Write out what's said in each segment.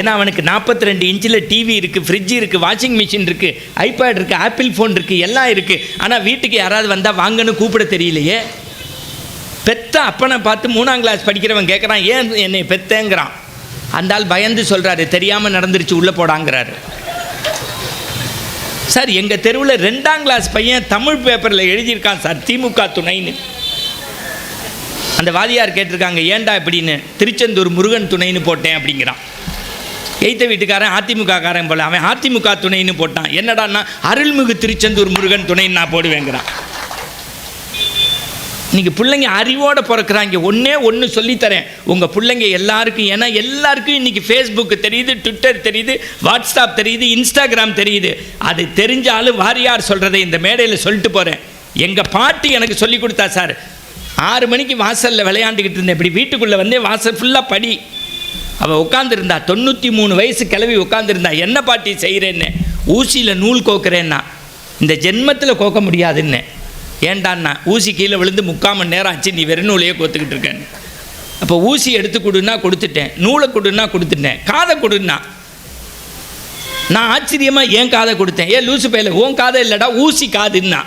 ஏன்னா அவனுக்கு நாற்பத்தி ரெண்டு இன்ச்சில் டிவி இருக்குது ஃப்ரிட்ஜ் இருக்குது வாஷிங் மிஷின் இருக்குது ஐபேட் இருக்குது ஆப்பிள் ஃபோன் இருக்குது எல்லாம் இருக்குது ஆனால் வீட்டுக்கு யாராவது வந்தால் வாங்கன்னு கூப்பிட தெரியலையே. பெத்த அப்பனை பார்த்து மூணாம் கிளாஸ் படிக்கிறவன் கேட்குறான் ஏன் என்னை பெத்தேங்கிறான்? அந்த ஆள் பயந்து சொல்கிறாரு தெரியாமல் நடந்துருச்சு உள்ளே போடாங்கிறாரு. சார் எங்கள் தெருவில் ரெண்டாம் கிளாஸ் பையன் தமிழ் பேப்பரில் எழுதியிருக்கான் சார் திமுக துணைன்னு. அந்த வாதியார் கேட்டிருக்காங்க ஏன்டா இப்படின்னு? திருச்செந்தூர் முருகன் துணைன்னு போட்டேன் அப்படிங்கிறான். எய்த்த வீட்டுக்காரன் அதிமுக காரன் போல. அவன் அதிமுக துணைன்னு போட்டான். என்னடான்னா அருள்மிகு திருச்செந்தூர் முருகன் துணைன்னு நான் போடுவேங்கிறான். இன்றைக்கி பிள்ளைங்க அறிவோடு பிறக்கிறாங்க. ஒன்றே ஒன்று சொல்லித்தரேன். உங்கள் பிள்ளைங்க எல்லாருக்கும் ஏன்னா எல்லாருக்கும் இன்றைக்கி ஃபேஸ்புக்கு தெரியுது ட்விட்டர் தெரியுது வாட்ஸ்அப் தெரியுது இன்ஸ்டாகிராம் தெரியுது. அது தெரிஞ்சாலும் வாரியார் சொல்கிறதை இந்த மேடையில் சொல்லிட்டு போகிறேன் எங்கள் பாட்டி எனக்கு சொல்லி கொடுத்தா சார் ஆறு மணிக்கு வாசலில் விளையாண்டுக்கிட்டு இருந்தேன். இப்படி வீட்டுக்குள்ளே வந்து வாசல் ஃபுல்லாக படி. அவள் உட்காந்துருந்தா தொண்ணூற்றி மூணு வயசு கிளவி உட்காந்துருந்தா என்ன பாட்டி செய்கிறேன்னு ஊசியில் நூல் கோக்குறேன்னா இந்த ஜென்மத்தில் கோக்க முடியாதுன்னு. ஏண்டான்னா ஊசி கீழே விழுந்து முக்கால் மணி நேரம் ஆச்சு நீ வெறும் நூலையே கோத்துக்கிட்டு இருக்கேன்னு. அப்போ ஊசி எடுத்து கொடுன்னா கொடுத்துட்டேன் நூலை கொடுன்னா கொடுத்துட்டேன் காதை கொடுன்னா. நான் ஆச்சரியமாக ஏன் காதை கொடுத்தேன்? ஏன் லூசு பையில உன் காதை இல்லைடா ஊசி காதுன்னா.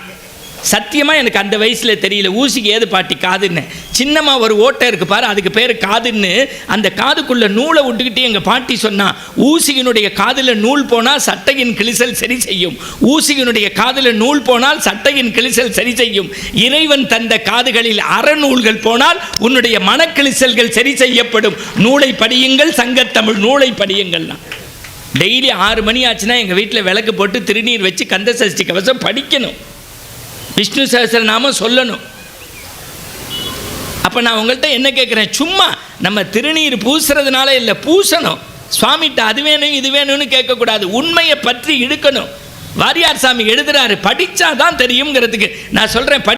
சத்தியமாக எனக்கு அந்த வயசில் தெரியல. ஊசிக்கு ஏது பாட்டி காதுன்னு. சின்னம்மா ஒரு ஓட்டை இருக்கு பாரு அதுக்கு பேர் காதுன்னு. அந்த காதுக்குள்ளே நூலை விட்டுக்கிட்டு எங்கள் பாட்டி சொன்னால் ஊசியினுடைய காதில் நூல் போனால் சட்டையின் கிழிசல் சரி செய்யும். ஊசியினுடைய காதில் நூல் போனால் சட்டையின் கிழிசல் சரி செய்யும். இறைவன் தந்த காதுகளில் அறநூல்கள் போனால் உன்னுடைய மனக்கிழிசல்கள் சரி செய்யப்படும். நூலை படியுங்கள் சங்கத்தமிழ் நூலை படியுங்கள்னா டெய்லி ஆறு மணி ஆச்சுன்னா எங்கள் வீட்டில் விளக்கு போட்டு திருநீர் வச்சு கந்த சஷ்டி கவசம் படிக்கணும். விஷ்ணு சஹஸ்ரநாமம் சொல்லணும். அப்போ நான் உங்கள்கிட்ட என்ன கேட்குறேன் சும்மா நம்ம திருநீர் பூசுறதுனால இல்லை பூசணும். சுவாமிகிட்ட அது வேணும் இது வேணும்னு கேட்கக்கூடாது. உண்மையை பற்றி இழுக்கணும். வாரியார் சாமி எழுதுறாரு படித்தாதான் தெரியுங்கிறதுக்கு நான் சொல்கிறேன்